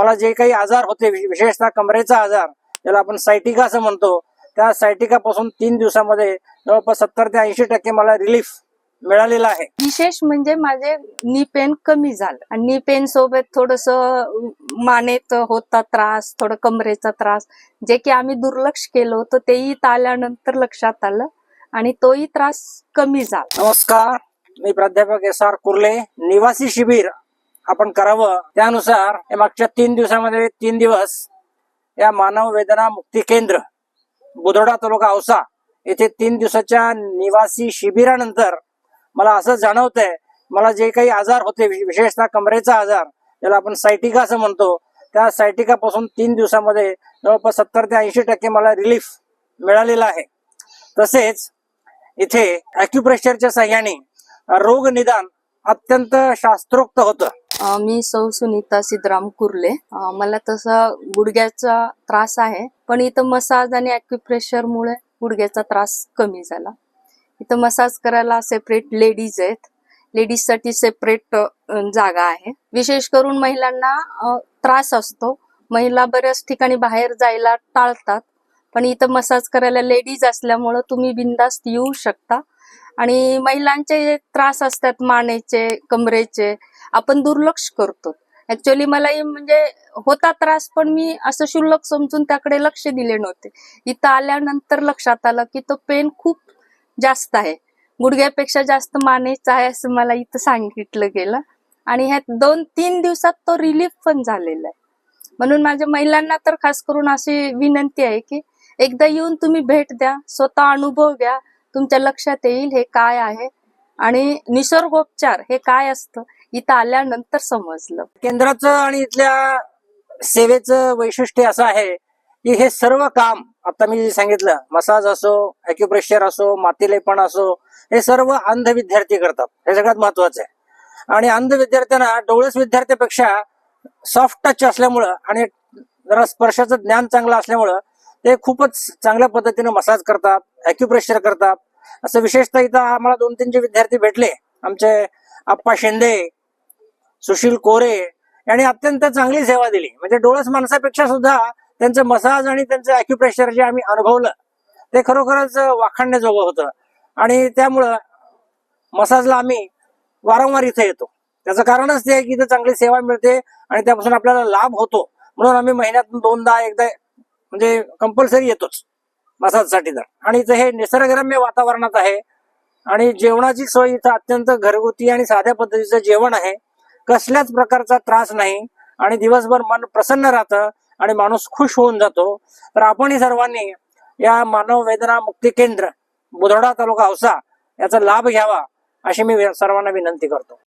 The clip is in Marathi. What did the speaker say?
मला जे काही आजार होते विशेषतः कमरेचा आजार ज्याला आपण सायटिका असं म्हणतो त्या सायटिका पासून तीन दिवसामध्ये जवळपास सत्तर ते ऐंशी टक्के मला रिलीफ मिळालेला आहे. विशेष म्हणजे माझे नी पेन कमी झालं. आणि नी पेन सोबत थोडस मानेत होता त्रास थोडं कमरेचा त्रास. जे की आम्ही दुर्लक्ष केलं होतं तेही आल्यानंतर लक्षात आलं. आणि तोही त्रास कमी झाला. नमस्कार. मी प्राध्यापक एस आर कुर्ले निवासी शिबिर. आपण करावं. त्यानुसार या मागच्या तीन दिवसामध्ये तीन दिवस या मानव वेदना मुक्ती केंद्र बुधोडा तालुका औसा येथे तीन दिवसाच्या निवासी शिबिरानंतर मला असं जाणवतंय मला जे काही आजार होते वि- विशेषतः कमरेचा आजार ज्याला आपण सायटिका असं म्हणतो त्या सायटिकापासून तीन दिवसामध्ये जवळपास सत्तर ते ऐंशी टक्के मला रिलीफ मिळालेला आहे. तसेच इथे अॅक्युप्रेशरच्या साह्याने रोग निदान अत्यंत शास्त्रोक्त होतं. मी सौ सुनीता सिद्धराम कुर्ले. मला तसा गुडघ्याचा त्रास आहे पण इथं मसाज आणि अॅक्युप्रेशर मुळे गुडघ्याचा त्रास कमी झाला. इथं मसाज करायला सेपरेट लेडीज आहेत. लेडीजसाठी सेपरेट जागा आहे. विशेष करून महिलांना त्रास असतो. महिला बऱ्याच ठिकाणी बाहेर जायला टाळतात पण इथं मसाज करायला लेडीज असल्यामुळं तुम्ही बिंदास्त येऊ शकता. आणि महिलांचे जे त्रास असतात मानेचे कमरेचे आपण दुर्लक्ष करतो. ऍक्च्युअली मलाही म्हणजे होता त्रास पण मी असं शुल्लक समजून त्याकडे लक्ष दिले नव्हते. इथं आल्यानंतर लक्षात आलं की तो पेन खूप जास्त आहे. गुडघ्यापेक्षा जास्त मानेचा आहे असं मला इथं सांगितलं गेलं. आणि ह्या दोन तीन दिवसात तो रिलीफ पण झालेला आहे. म्हणून माझ्या महिलांना तर खास करून अशी विनंती आहे की एकदा येऊन तुम्ही भेट द्या स्वतः अनुभव घ्या तुमच्या लक्षात येईल हे काय आहे? आणि निसर्गोपचार हे काय असतं? इथं आल्यानंतर समजलं. केंद्राचं आणि इथल्या सेवेचं वैशिष्ट्य असं आहे की हे सर्व काम आता मी जे सांगितलं मसाज असो अॅक्युप्रेशर असो मातीलेपण असो हे सर्व अंध विद्यार्थी करतात. हे सगळ्यात महत्वाचं आहे. आणि अंध विद्यार्थ्यांना डोळस विद्यार्थ्यापेक्षा सॉफ्ट टच असल्यामुळं आणि जरा स्पर्शाचं ज्ञान चांगलं असल्यामुळं ते खूपच चांगल्या पद्धतीने मसाज करतात अॅक्युप्रेशर करतात. असं विशेषतः इथं आम्हाला दोन तीन जे विद्यार्थी भेटले आमचे आप्पा शिंदे सुशील कोरे यांनी अत्यंत चांगली सेवा दिली. म्हणजे डोळस माणसापेक्षा सुद्धा त्यांचं मसाज आणि त्यांचं अॅक्युप्रेशर जे आम्ही अनुभवलं ते खरोखरच वाखाणण्याजोगं होतं. आणि त्यामुळं मसाजला आम्ही वारंवार इथे येतो. त्याचं कारणच ते आहे की इथं चांगली सेवा मिळते आणि त्यापासून आपल्याला लाभ होतो. म्हणून आम्ही महिन्यातून दोनदा एकदा म्हणजे कंपल्सरी येतोच. मसाजसाठी तर. आणि इथं हे निसर्गरम्य वातावरणात आहे. आणि जेवणाची सोय इथं अत्यंत घरगुती आणि साध्या पद्धतीचं जेवण आहे. कसल्याच प्रकारचा त्रास नाही. आणि दिवसभर मन प्रसन्न राहतं आणि माणूस खुश होऊन जातो. तर आपणही सर्वांनी या मानव वेदना मुक्ती केंद्र बुधोडा तालुका औसा याचा लाभ घ्यावा अशी मी सर्वांना विनंती करतो.